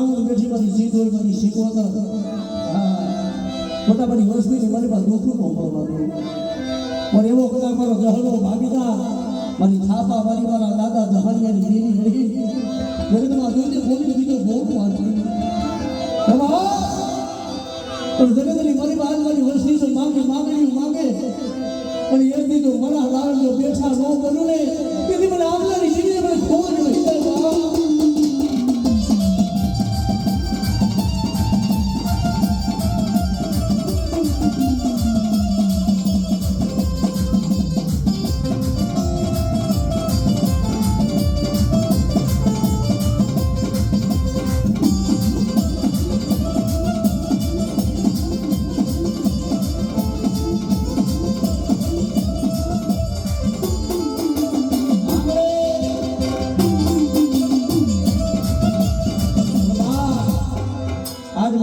મારી જીદ હોય મારી શીખવા હા, મોટા મારી વસ્તુની મારી પાસે દુઃખનું પહોંચવાનું પણ એવો કદાચ મારો જહલો ભાગીદાર, મારી છાપા મારી મારા દાદા જહાનિયાની દેવી રહી. જગતમાં જોઈને ખોલી બીજો બહુ વાંચી પણ જગતની મારી પાસે મારી તો માંગે માંગણી માંગે. પણ એક તો મના લાડજો બેઠા ન બનું.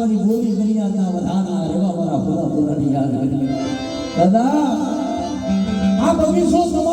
મારી બોલી મર્યાદા વધાના રેવા મારા ભૂલા ભૂલાની યાદ કરી દાદા આ બગીચો તમારો